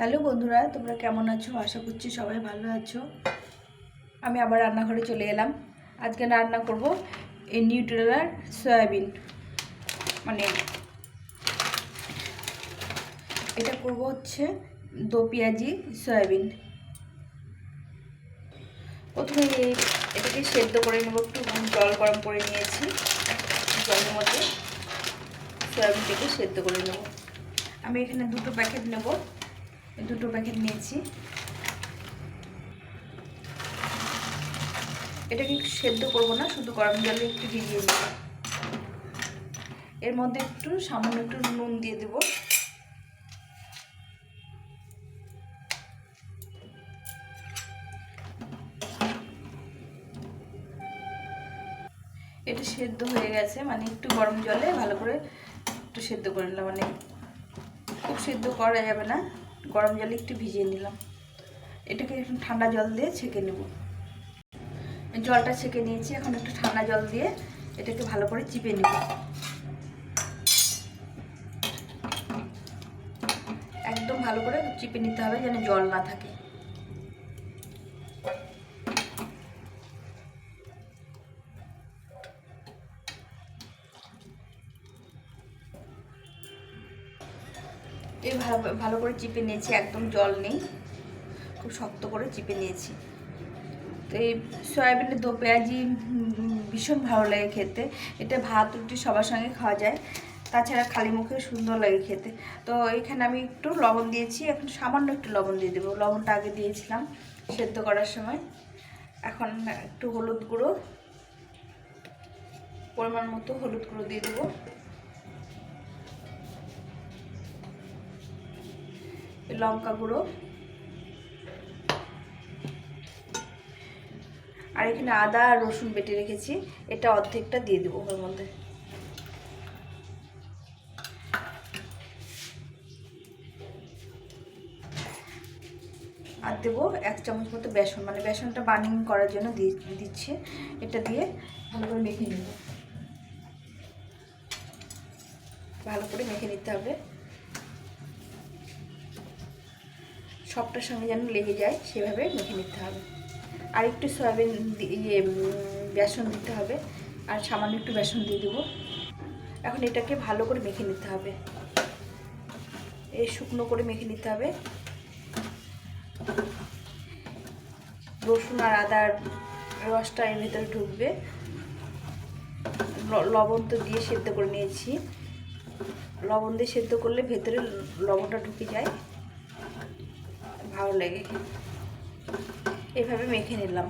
Hello বন্ধুরা, তোমরা কেমন আছো? আশা করছি সবাই ভালো আছো। আমি আবার রান্নাঘরে চলে এলাম। আজকে রান্না করব এই নিউট্রেলার সয়াবিন। মানে এটা করব হচ্ছে দো পেঁয়াজি সয়াবিন। প্রথমে এটাকে সেদ্ধ করে নেব একটু। জল গরম করে নিয়েছি। জলের মধ্যে সয়াবিনটাকে সেদ্ধ করে নেব। আমি এখানে দুটো প্যাকেট নেব। দুটো প্যাকেট নিয়েছি। এটাকে একটু সেদ্ধ করব না, শুধু গরম জলে একটু ভিজিয়ে নেব। এর মধ্যে একটু, সামান্য একটু নুন দিয়ে দেব। এটা সেদ্ধ হয়ে গেছে মানে একটু গরম জলে ভালো করে একটু সেদ্ধ করে নিলাম। মানে খুব সেদ্ধ করা যাবে না। গরম জলে একটু ভিজিয়ে নিলাম। এটাকে একটু ঠান্ডা জল দিয়ে ছেঁকে নেব। জলটা ছেঁকে নিয়েছি, এখন একটু ঠান্ডা জল দিয়ে এটাকে ভালো করে চিপে নেব। একদম ভালো করে চিপে নিতে হবে যেন জল না থাকে। এই ভালো ভালো করে চিপে নিয়েছি, একদম জল নেই। খুব শক্ত করে চিপে নিয়েছি। তো এই সয়াবিনের দো পেঁয়াজি ভীষণ ভালো লাগে খেতে। এটা ভাত, রুটি সবার সঙ্গে খাওয়া যায়। তাছাড়া খালি মুখে সুন্দর লাগে খেতে। তো এখানে আমি একটু লবণ দিয়েছি, এখন সামান্য একটু লবণ দিয়ে দেবো। লবণটা আগে দিয়েছিলাম সেদ্ধ করার সময়। এখন একটু হলুদ গুঁড়ো, পরিমাণ মতো হলুদ গুঁড়ো দিয়ে দেবো। লঙ্কা গুঁড়ো। আর এখানে আদা আর রসুন বেটে রেখেছি। এটা অর্ধেকটা দিয়ে দেবো ওর মধ্যে। আর দেবো এক চামচ মতো বেসন। মানে বেসনটা বার্নিং করার জন্য দিচ্ছে। এটা দিয়ে ভালো করে মেখে নেব। ভালো করে মেখে নিতে হবে। সবটার সঙ্গে যেন লেগে যায়, সেভাবে মেখে নিতে হবে। আর একটু সয়াবিন ইয়ে বেসন দিতে হবে। আর সামান্য একটু বেসন দিয়ে দেবো। এখন এটাকে ভালো করে মেখে নিতে হবে। এ শুকনো করে মেখে নিতে হবে। রসুন আর আদার রসটা এর ভেতরে ঢুকবে। লবণ তো দিয়ে সেদ্ধ করে নিয়েছি। লবণ দিয়ে সেদ্ধ করলে ভেতরে লবণটা ঢুকে যায়। ভালো লাগে এভাবে মেখে নিলাম।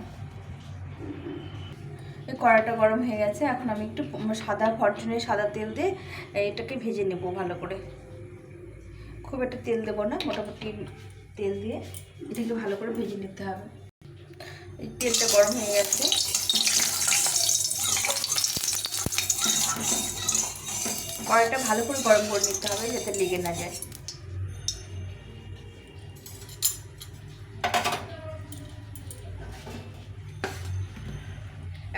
এই কড়াটা গরম হয়ে গেছে, এখন আমি একটু সাদা ফরচুনের সাদা তেল দিয়ে এটাকে ভেজে নেব ভালো করে। খুব একটা তেল দেবো না, মোটামুটি তেল দিয়ে এটাকে ভালো করে ভেজে নিতে হবে। এই তেলটা গরম হয়ে গেছে। কড়াইটা ভালো করে গরম করে নিতে হবে যাতে লেগে না যায়।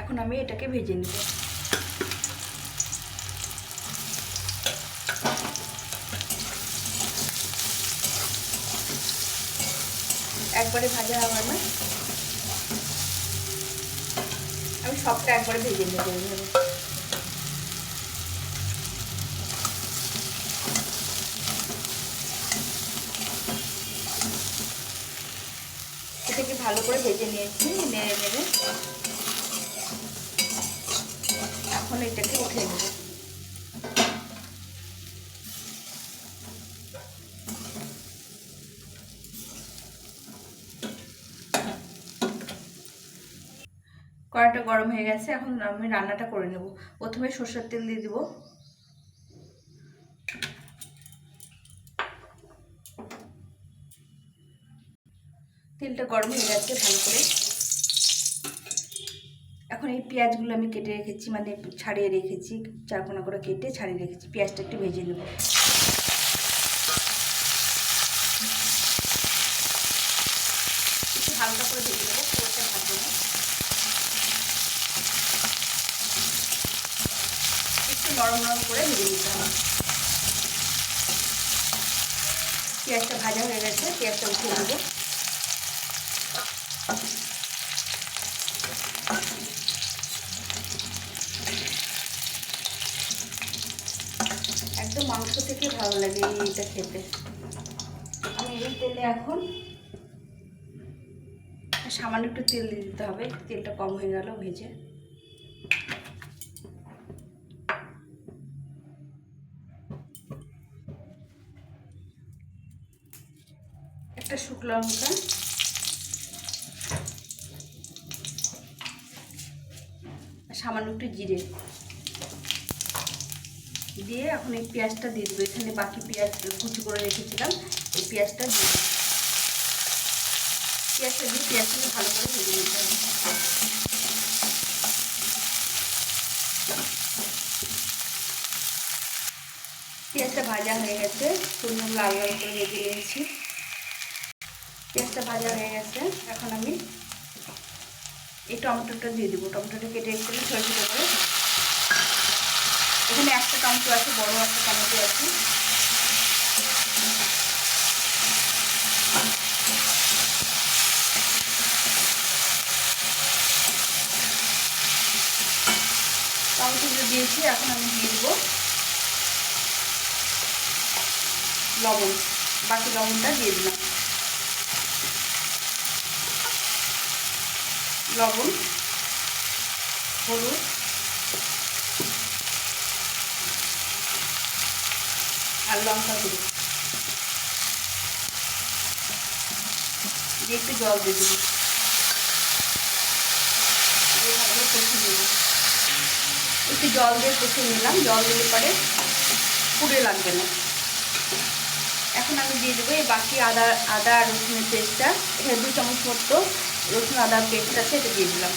এখন আমি এটাকে ভেজে নিব। একবারে ভাজা হবে না। আমি সবটা একবারে ভেজে নেব এইভাবে এটাকে ভালো করে ভেজে নিয়েছি, নেড়ে নেড়ে। এখন এটাকে উঠে নেব। কড়াটা গরম হয়ে গেছে, এখন আমি রান্নাটা করে নেব। প্রথমে সর্ষের তেল দিয়ে দিব। তেলটা গরম হয়ে গেছে, ভালো করে। এখন এই পেঁয়াজগুলো আমি কেটে রেখেছি মানে ছাড়িয়ে রেখেছি, চারকোনা করে কেটে ছাড়িয়ে রেখেছি। পেঁয়াজটা একটু ভেজে নেব। একটু হালকা করে ভেজে নেব, পুরোটা ভাজবো না। একটু নরম নরম করে ভেজে নিতে হবে। পেঁয়াজটা ভাজা হয়ে গেছে, পেঁয়াজটা উঠিয়ে নেব একদম মাংস থেকে ভালো লাগে এইটা খেতে। আমি এই তেলে এখন সামান্য একটু তেল দিয়ে দিতে হবে। তেলটা কম হয়ে গেল, ভেজে। একটা শুকনো লঙ্কা। সামান্য একটু জিরে। দিয়ে এখন এই পেঁয়াজটা দিয়ে দেবো। এখানে বাকি পেঁয়াজ কুচি করে রেখেছিলাম, এই পেঁয়াজটা দিয়ে পেঁয়াজটা দিয়ে পেঁয়াজটাকে ভালো করে ভেজে নিতে হবে। পেঁয়াজটা ভাজা হয়ে গেছে সুন্দর লাল লাল করে ভেজে নিয়েছি। পেঁয়াজটা ভাজা হয়ে গেছে, এখন আমি এই টমেটোটা দিয়ে দেবো। টমেটোটা কেটে একটু ছোটো ছোটো করে এখানে একটা টমেটো আছে, বড় একটা টমেটো আছে। টমেটোটা দিয়েছি, এখন আমি দিয়ে দেবো লবণ। বাকি লবণটা দিয়ে দিলাম। লবণ, হলুদ আর লঙ্কা গুঁড়ো। দিয়ে একটু জল দিয়ে দেবো। একটু জল দিয়ে কষিয়ে নিলাম। জল দিলে পরে পুড়ে লাগবে না। এখন আমি দিয়ে দেবো এই বাকি আদা আদা আর রসুনের পেস্টটা। এখানে দু চামচ মতো রসুন আদার পেস্ট আছে, এটা দিয়ে দিলাম।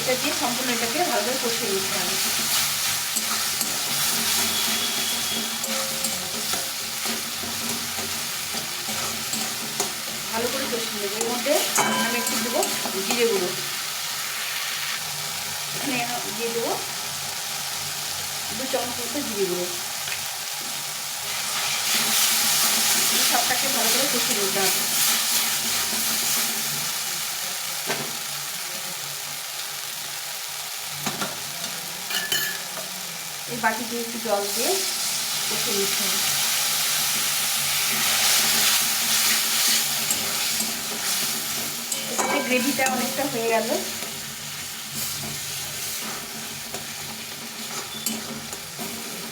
এটা দিয়ে সম্পূর্ণ এটাকে ভালো করে কষিয়ে নিতে হবে। ভালো করে কষিয়ে নেব। এর মধ্যে আমি একটু দেবো জিরে গুঁড়ো। এখানে দিয়ে দেবো দু চামচ মতো জিরে গুঁড়ো। সবটাকে ভালো করে কষিয়ে নিতে হবে এই বাটি দিয়ে একটু জল দিয়ে কষিয়ে নিতে হবে গ্রেভিটা অনেকটা হয়ে গেল।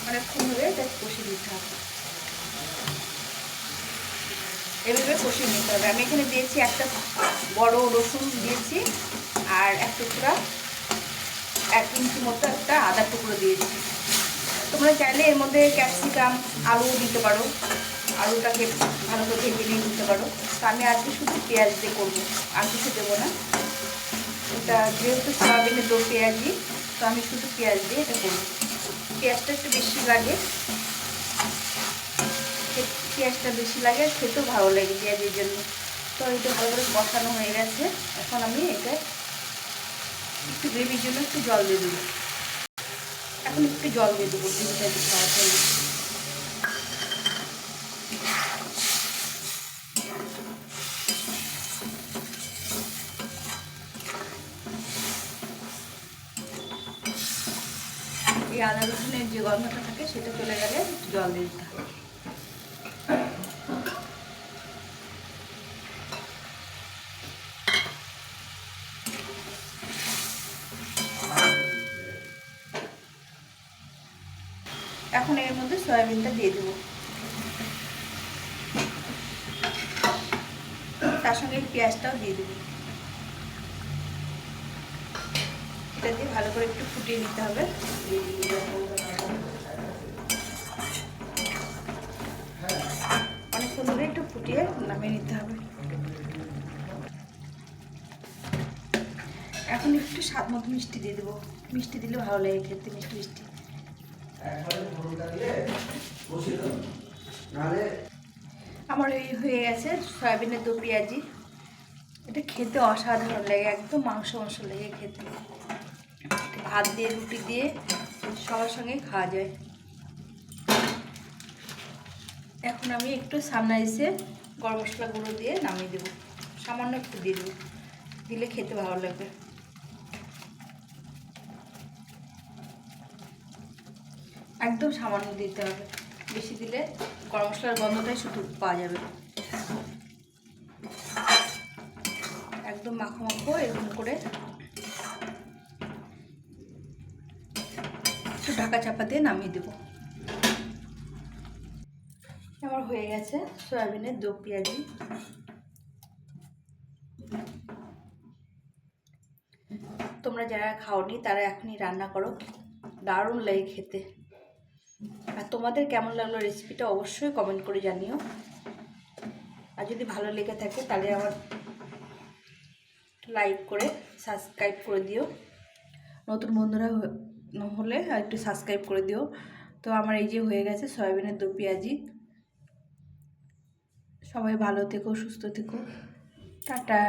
অনেকক্ষণ ধরে এটা কষিয়ে নিতে হবে। এভাবে কষিয়ে নিতে হবে। আমি এখানে দিয়েছি একটা বড় রসুন দিয়েছি আর এক টুকরা, এক ইঞ্চি মতো একটা আদা টুকরো দিয়েছি। তোমরা চাইলে এর মধ্যে ক্যাপসিকাম আলু দিতে পারো। আলুটাকে ভালো করে ভেজে নিয়ে নিতে পারো। তো আমি আজকে শুধু পেঁয়াজ দিয়ে করব, আর কিছু দেবো না। এটা যেহেতু সয়াবিনের দো পেঁয়াজি তো আমি শুধু পেঁয়াজ দিয়ে এটা করব। পেঁয়াজটা একটু বেশি লাগে। পেঁয়াজটা বেশি লাগে খেতেও ভালো লাগে পেঁয়াজের জন্য। তো এটা ভালো করে কষানো হয়ে গেছে। এখন আমি এটা একটু গ্রেভির জন্য একটু জল দিয়ে দেবো। এখন একটু জল দিয়ে দেবো গ্রেভিটা খাওয়ার জন্য। আদা রসুনের যে গন্ধটা থাকে সেটা চলে গেলে জল দিয়ে দিতে হবে। এখন এর মধ্যে সয়াবিনটা দিয়ে দেবো। তার সঙ্গে পেঁয়াজটাও দিয়ে দেবো। এটা দিয়ে ভালো করে একটু ফুটিয়ে নিতে হবে। অনেকক্ষণ ধরে একটু ফুটিয়ে নামিয়ে নিতে হবে। এখন একটু স্বাদ মতো মিষ্টি দিয়ে দেবো। মিষ্টি দিলে ভালো লাগে খেতে, মিষ্টি মিষ্টি। আমার এই হয়ে গেছে সয়াবিনের দো পেঁয়াজি। এটা খেতে অসাধারণ লাগে, একদম মাংস মাংস লেগে খেতে। ভাত দিয়ে, রুটি দিয়ে সবার সঙ্গে খাওয়া যায়। এখন আমি একটু সামনে এসে গরম মশলা গুঁড়ো দিয়ে নামিয়ে দেবো। সামান্য একটু দিয়ে দেবো। দিলে খেতে ভালো লাগবে। একদম সামান্য দিতে হবে। বেশি দিলে গরম মশলার গন্ধটাই শুধু পাওয়া যাবে একদম মাখো মাখো এরকম করে একটু ঢাকা চাপা দিয়ে নামিয়ে দেবো। আমার হয়ে গেছে সয়াবিনের দো পেঁয়াজি। তোমরা যারা খাওনি তারা এখনই রান্না করো, দারুণ লাগে খেতে। আর তোমাদের কেমন লাগল রেসিপিটা অবশ্যই কমেন্ট করে জানিও। আর যদি ভালো লেগে থাকে তাহলে আমার লাইক করে সাবস্ক্রাইব করে দিও। নতুন বন্ধুরা হলে একটু সাবস্ক্রাইব করে দিও। তো আমার এই যে হয়ে গেছে সয়াবিনের দু পেঁয়াজি। সবাই ভালো থেকো, সুস্থ থেকো। টাটা।